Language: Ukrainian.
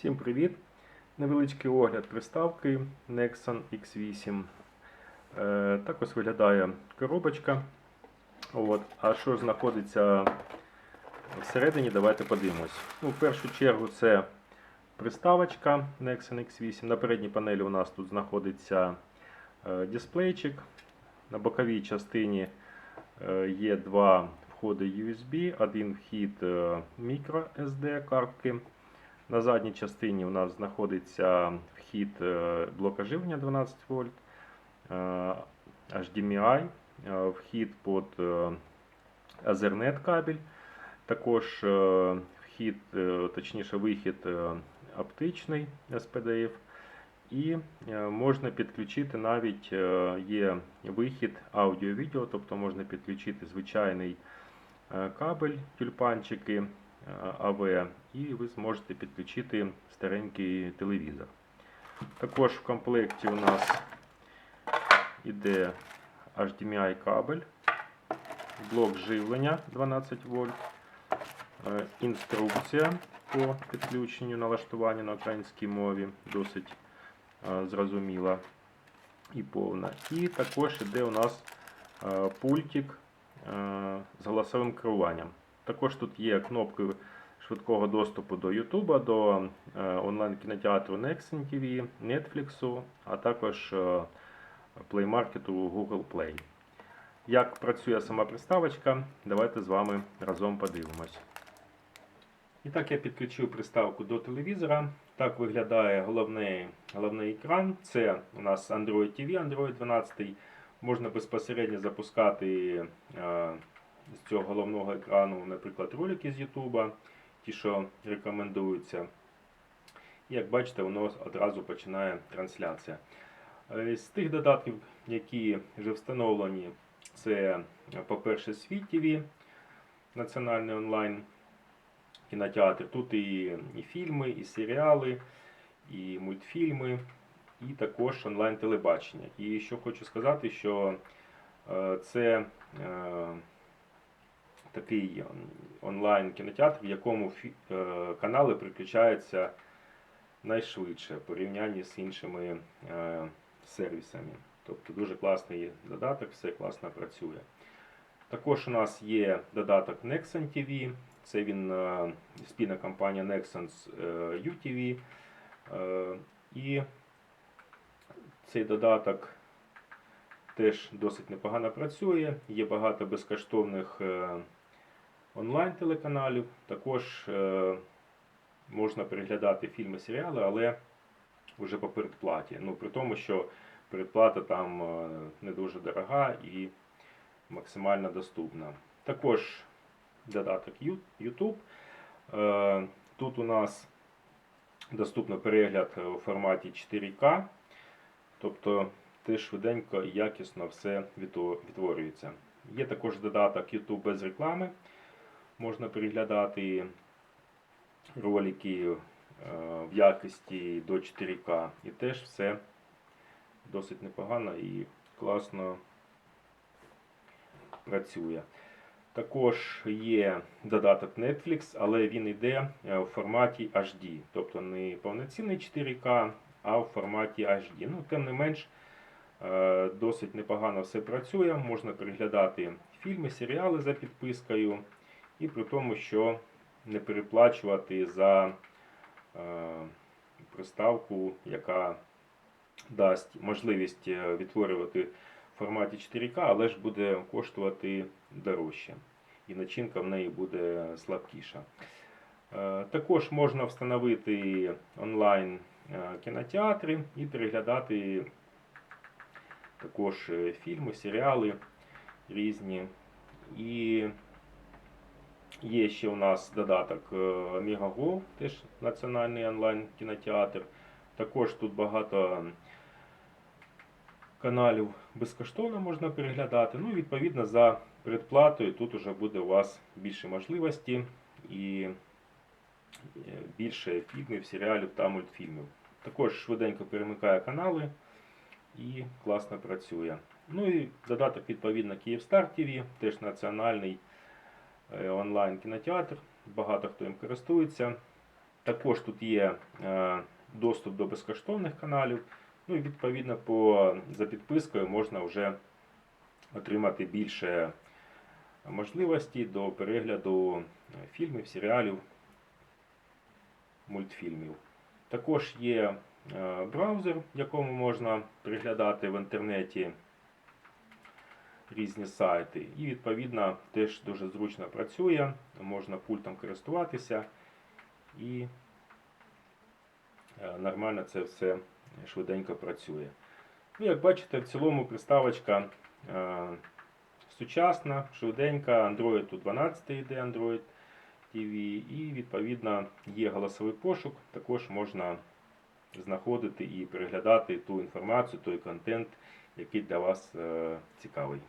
Всім привіт! Невеличкий огляд приставки Nexon X8. Е, так ось виглядає коробочка. От. А що знаходиться всередині, давайте подивимось. Ну, в першу чергу це приставочка Nexon X8. На передній панелі у нас тут знаходиться е, дисплейчик. На боковій частині е, є два входи USB, один вхід е, microSD картки. На задній частині у нас знаходиться вхід е, блока живлення 12 вольт, е, HDMI, е, вхід під Ethernet кабель, також вхід, точніше вихід оптичний SPDIF. І можна підключити навіть є вихід аудіо-відео, тобто можна підключити звичайний кабель, тюльпанчики АВ, і ви зможете підключити старенький телевізор. Також в комплекті у нас іде HDMI кабель, блок живлення 12 вольт, е, інструкція по підключенню налаштування на українській мові, досить е, зрозуміла і повна. І також іде у нас е, пультик з голосовим керуванням. Також тут є кнопки швидкого доступу до YouTube, до е, онлайн-кінотеатру Nexon TV, Netflix, а також Play Market Google Play. Як працює сама приставочка, давайте з вами разом подивимось. І так я підключив приставку до телевізора. Так виглядає головний, головний екран. Це у нас Android TV, Android 12. Можна безпосередньо запускати е, з цього головного екрану, наприклад, ролики з YouTube, ті, що рекомендуються. Як бачите, воно одразу починає трансляція. Е, З тих додатків, які вже встановлені, це, по-перше, Світ TV, національний онлайн кінотеатр. Тут і, і фільми, і серіали, і мультфільми, і також онлайн телебачення. І що хочу сказати, що е, це е, такий онлайн кінотеатр, в якому е, канали приключаються найшвидше в порівнянні з іншими е, сервісами. Тобто дуже класний додаток, все класно працює. Також у нас є додаток Nexon TV. Це він е, спільна компанія Nexon з UTV. І цей додаток теж досить непогано працює. Є багато безкоштовних онлайн-телеканалів. Також е, можна переглядати фільми, серіали, але вже по передплаті. Ну, при тому, що передплата там е, не дуже дорога і максимально доступна. Також додаток YouTube. Е, Тут у нас доступно перегляд у форматі 4К, тобто теж швиденько і якісно все відтворюється. Є також додаток YouTube без реклами. Можна переглядати ролики е, в якості до 4К. І теж все досить непогано і класно працює. Також є додаток Netflix, але він йде е, в форматі HD, тобто не повноцінний 4К, а в форматі HD. Ну, тим не менш, е, досить непогано все працює. Можна переглядати фільми, серіали за підпискою, і при тому, що не переплачувати за е, приставку, яка дасть можливість е, відтворювати в форматі 4К, але ж буде коштувати дорожче. І начинка в неї буде слабкіша. Е, Також можна встановити онлайн кінотеатри і переглядати також фільми, серіали різні. І є ще у нас додаток Megago, теж національний онлайн кінотеатр. Також тут багато каналів безкоштовно можна переглядати. Ну, і, відповідно, за передплатою тут вже буде у вас більше можливості і е, більше фільмів, серіалів та мультфільмів. Також швиденько перемикає канали і класно працює. Ну і додаток, відповідно, Київстар TV, теж національний е, онлайн кінотеатр. Багато хто їм користується. Також тут є е, доступ до безкоштовних каналів. Ну і відповідно по, за підпискою можна вже отримати більше можливостей до перегляду фільмів, серіалів, мультфільмів. Також є е, браузер, в якому можна переглядати в інтернеті різні сайти. І відповідно теж дуже зручно працює, можна пультом користуватися і е, нормально це все швиденько працює. Ну, як бачите, в цілому приставочка е, сучасна, швиденька, Android тут 12 йде Android TV, і відповідно є голосовий пошук, також можна знаходити і переглядати ту інформацію, той контент, який для вас е, цікавий.